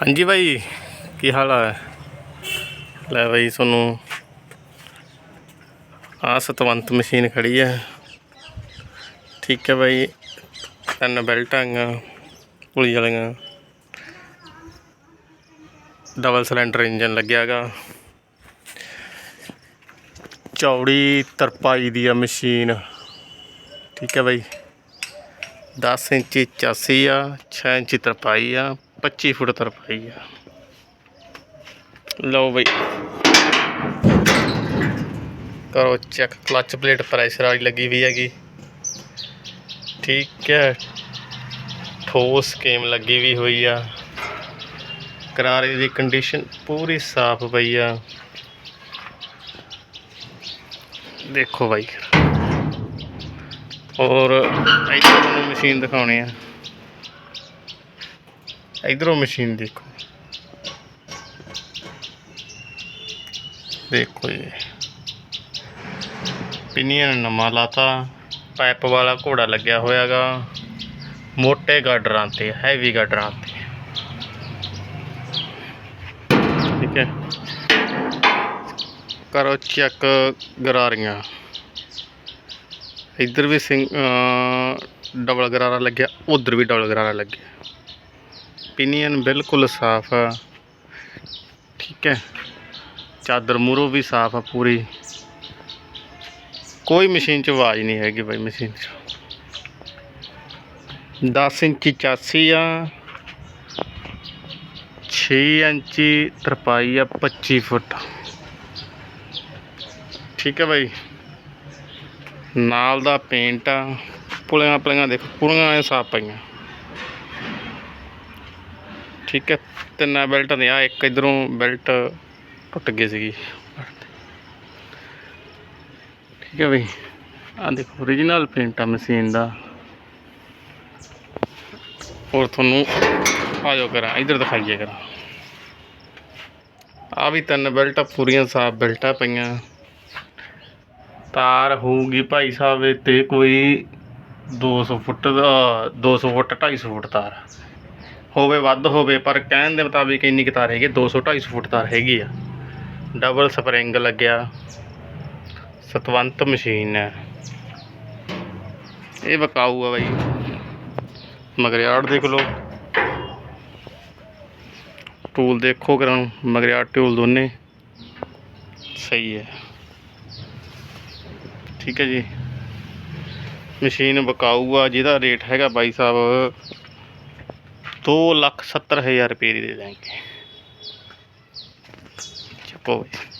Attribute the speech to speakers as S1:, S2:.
S1: ਹਾਂਜੀ ਬਾਈ, ਕੀ ਹਾਲ ਹੈ ਲੈ ਬਾਈ ਤੁਹਾਨੂੰ ਆ ਸਤਵੰਤ ਮਸ਼ੀਨ ਖੜੀ ਹੈ ਠੀਕ ਹੈ ਬਾਈ, ਤਿੰਨ ਬੈਲਟਾਂ ਹੈਗੀਆਂ ਪੁਲੀ ਵਾਲੀਆਂ। ਡਬਲ ਸਿਲੰਡਰ ਇੰਜਨ ਲੱਗਿਆਗਾ ਚੌੜੀ ਤਰਪਾਈ ਦੀ ਆ ਮਸ਼ੀਨ। ਠੀਕ ਹੈ ਬਾਈ 10 ਇੰਚੀ ਚਾਸੀ ਆ 6 ਇੰਚੀ ਤਰਪਾਈ ਆ 25 ਫੁੱਟ ਤਰਪਾਈ ਆ। ਲਓ ਬਈ। ਕਰੋ ਚੈੱਕ ਕਲਚ ਪਲੇਟ ਪ੍ਰੈਸ਼ਰ ਵਾਲੀ ਲੱਗੀ ਵੀ ਹੈਗੀ। ਠੀਕ ਹੈ। ਠੋਸ ਕੇਮ ਲੱਗੀ ਵੀ ਹੋਈ ਆ। ਕਰਾਰੇ ਦੀ ਕੰਡੀਸ਼ਨ ਪੂਰੀ ਸਾਫ਼ ਪਈ ਆ। ਦੇਖੋ ਬਾਈ। ਔਰ ਇੱਧਰ ਤੁਹਾਨੂੰ ਮਸ਼ੀਨ ਦਿਖਾਉਣੀ ਆ। ਇਧਰੋਂ ਮਸ਼ੀਨ ਦੇਖੋ। ਦੇਖੋ ਜੀ। ਪਿਨੀਅਨ ਨਵਾਂ ਲਾਤਾ। ਪਾਈਪ ਵਾਲਾ ਘੋੜਾ ਲੱਗਿਆ ਹੋਇਆਗਾ। ਮੋਟੇ ਗਾਡਰਾਂ ਤੇ ਹੈਵੀ ਗਾਡਰਾਂ ਤੇ। ਠੀਕ ਹੈ। ਕਰੋ ਚੈੱਕ ਗਰਾਰੀਆਂ। ਇੱਧਰ ਵੀ ਸਿੰਗ ਡਬਲ ਗਰਾਰਾ ਲੱਗਿਆ, ਉਧਰ ਵੀ ਡਬਲ ਗਰਾਰਾ ਲੱਗਿਆ। ਪਿਨੀਅਨ ਬਿਲਕੁਲ ਸਾਫ਼ ਆ। ਠੀਕ ਹੈ। ਚਾਦਰ ਮੂਰੋ ਵੀ ਸਾਫ਼ ਆ ਪੂਰੀ। ਕੋਈ ਮਸ਼ੀਨ 'ਚ ਆਵਾਜ਼ ਨਹੀਂ ਹੈਗੀ ਬਾਈ ਮਸ਼ੀਨ 'ਚ। 10 ਇੰਚੀ ਚਾਸੀ ਆ। 6 ਇੰਚੀ ਤਰਪਾਈ ਆ 25 ਫੁੱਟ। ਠੀਕ ਹੈ ਬਾਈ। ਨਾਲ ਦਾ ਪੇਂਟ ਆ। ਪੁਲੀਆਂ ਪੁਲੀਆਂ ਦੇਖੋ ਪੂਰੀਆਂ ਐ ਸਾਫ਼ ਪਈਆਂ। ਠੀਕ ਹੈ, ਤਿੰਨਾਂ ਬੈਲਟਾਂ ਦੇ ਆ, ਇੱਕ ਇਧਰੋਂ ਬੈਲਟ ਟੁੱਟ ਗਈ ਸੀਗੀ। ਠੀਕ ਹੈ ਬਈ ਆ ਦੇਖੋ origignal ਪੇਂਟ ਆ ਮਸ਼ੀਨ ਦਾ। ਹੋਰ ਤੁਹਾਨੂੰ ਆ ਜਾਓ ਕਰਾਂ, ਇਧਰ ਦਿਖਾਈਏ ਕਰਾਂ। ਆ ਵੀ ਤਿੰਨ ਬੈਲਟਾਂ ਪੂਰੀਆਂ ਸਾਫ਼ ਬੈਲਟਾਂ ਪਈਆਂ। ਤਾਰ ਹੋਊਗੀ ਭਾਈ ਸਾਹਿਬ ਤੇ ਕੋਈ 200 ਫੁੱਟ ਦਾ 200 ਫੁੱਟ 250 ਫੁੱਟ ਤਾਰ। ਹੋਵੇ, ਵੱਧ ਹੋਵੇ, ਪਰ ਕਹਿਣ ਦੇ ਮੁਤਾਬਿਕ ਇੰਨੀ ਕੁ ਤਾਰ ਹੈਗੀ 200 250 ਫੁੱਟ ਤਾਰ ਹੈਗੀ ਆ। ਡਬਲ ਸਪਰਿੰਗ ਲੱਗਿਆ। ਸਤਵੰਤ ਮਸ਼ੀਨ ਹੈ। ਇਹ ਬਕਾਊ ਆ ਬਾਈ। ਮਗਰਿਆੜ ਦੇਖ ਲਓ। ਟੂਲ ਦੇਖੋ ਕਰਾਂ ਮਗਰਿਆੜ ਟੂਲ ਦੋਨੇ। ਸਹੀ ਹੈ। ਠੀਕ ਹੈ ਜੀ। ਮਸ਼ੀਨ ਬਕਾਊ ਆ, ਜਿਹਦਾ ਰੇਟ ਹੈਗਾ ਬਾਈ ਸਾਹਿਬ ਦੋ ਲੱਖ ਸੱਤਰ ਹਜ਼ਾਰ ਰੁਪਏ ਦੀ ਦੇ ਦਾਂਗੇ ਚੱਕੋ ਬਈ।